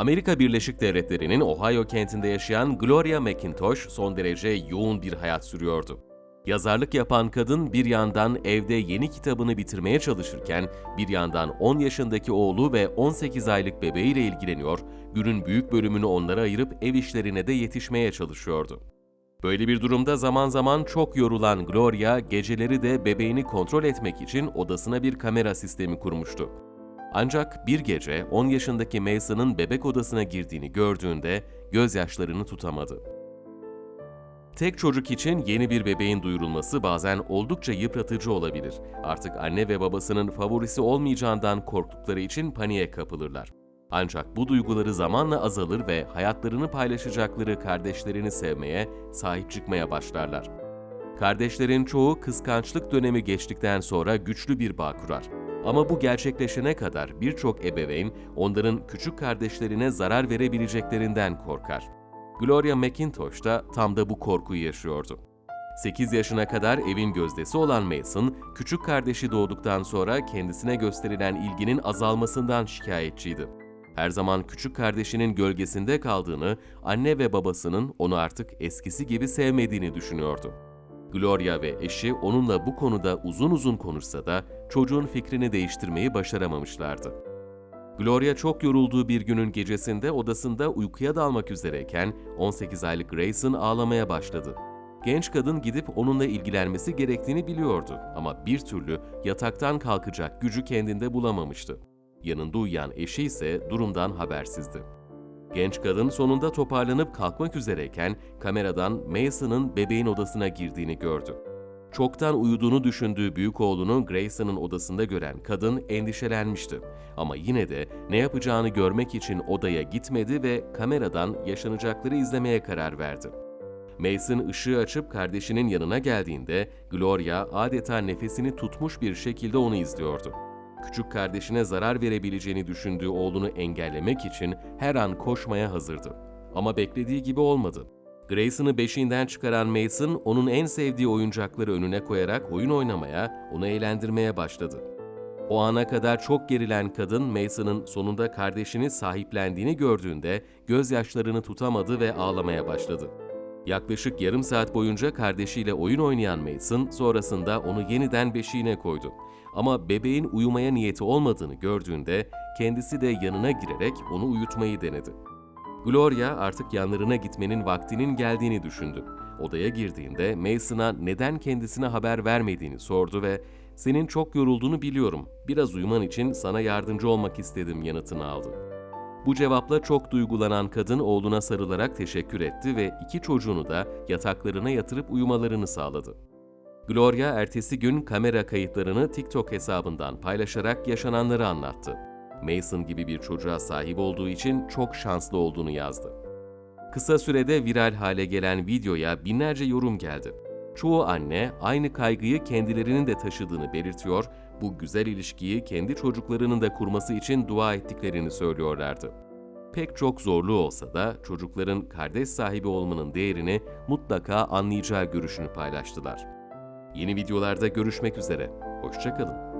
Amerika Birleşik Devletleri'nin Ohio kentinde yaşayan Gloria McIntosh son derece yoğun bir hayat sürüyordu. Yazarlık yapan kadın bir yandan evde yeni kitabını bitirmeye çalışırken bir yandan 10 yaşındaki oğlu ve 18 aylık bebeğiyle ilgileniyor, günün büyük bölümünü onlara ayırıp ev işlerine de yetişmeye çalışıyordu. Böyle bir durumda zaman zaman çok yorulan Gloria geceleri de bebeğini kontrol etmek için odasına bir kamera sistemi kurmuştu. Ancak bir gece 10 yaşındaki Mason'ın bebek odasına girdiğini gördüğünde gözyaşlarını tutamadı. Tek çocuk için yeni bir bebeğin duyurulması bazen oldukça yıpratıcı olabilir. Artık anne ve babasının favorisi olmayacağından korktukları için paniğe kapılırlar. Ancak bu duyguları zamanla azalır ve hayatlarını paylaşacakları kardeşlerini sevmeye, sahip çıkmaya başlarlar. Kardeşlerin çoğu kıskançlık dönemi geçtikten sonra güçlü bir bağ kurar. Ama bu gerçekleşene kadar birçok ebeveyn onların küçük kardeşlerine zarar verebileceklerinden korkar. Gloria McIntosh da tam da bu korkuyu yaşıyordu. 8 yaşına kadar evin gözdesi olan Mason, küçük kardeşi doğduktan sonra kendisine gösterilen ilginin azalmasından şikayetçiydi. Her zaman küçük kardeşinin gölgesinde kaldığını, anne ve babasının onu artık eskisi gibi sevmediğini düşünüyordu. Gloria ve eşi onunla bu konuda uzun uzun konuşsa da çocuğun fikrini değiştirmeyi başaramamışlardı. Gloria çok yorulduğu bir günün gecesinde odasında uykuya dalmak üzereyken 18 aylık Grayson ağlamaya başladı. Genç kadın gidip onunla ilgilenmesi gerektiğini biliyordu ama bir türlü yataktan kalkacak gücü kendinde bulamamıştı. Yanında uyuyan eşi ise durumdan habersizdi. Genç kadın sonunda toparlanıp kalkmak üzereyken kameradan Mason'ın bebeğin odasına girdiğini gördü. Çoktan uyuduğunu düşündüğü büyük oğlunu Grayson'ın odasında gören kadın endişelenmişti. Ama yine de ne yapacağını görmek için odaya gitmedi ve kameradan yaşanacakları izlemeye karar verdi. Mason ışığı açıp kardeşinin yanına geldiğinde Gloria adeta nefesini tutmuş bir şekilde onu izliyordu. Küçük kardeşine zarar verebileceğini düşündüğü oğlunu engellemek için her an koşmaya hazırdı. Ama beklediği gibi olmadı. Grayson'ı beşiğinden çıkaran Mason, onun en sevdiği oyuncakları önüne koyarak oyun oynamaya, onu eğlendirmeye başladı. O ana kadar çok gerilen kadın Mason'ın sonunda kardeşini sahiplendiğini gördüğünde gözyaşlarını tutamadı ve ağlamaya başladı. Yaklaşık yarım saat boyunca kardeşiyle oyun oynayan Mason sonrasında onu yeniden beşiğine koydu. Ama bebeğin uyumaya niyeti olmadığını gördüğünde kendisi de yanına girerek onu uyutmayı denedi. Gloria artık yanlarına gitmenin vaktinin geldiğini düşündü. Odaya girdiğinde Mason'a neden kendisine haber vermediğini sordu ve "Senin çok yorulduğunu biliyorum. Biraz uyuman için sana yardımcı olmak istedim." yanıtını aldı. Bu cevapla çok duygulanan kadın oğluna sarılarak teşekkür etti ve iki çocuğunu da yataklarına yatırıp uyumalarını sağladı. Gloria ertesi gün kamera kayıtlarını TikTok hesabından paylaşarak yaşananları anlattı. Mason gibi bir çocuğa sahip olduğu için çok şanslı olduğunu yazdı. Kısa sürede viral hale gelen videoya binlerce yorum geldi. Çoğu anne aynı kaygıyı kendilerinin de taşıdığını belirtiyor, bu güzel ilişkiyi kendi çocuklarının da kurması için dua ettiklerini söylüyorlardı. Pek çok zorluğu olsa da çocukların kardeş sahibi olmanın değerini mutlaka anlayacağı görüşünü paylaştılar. Yeni videolarda görüşmek üzere. Hoşçakalın.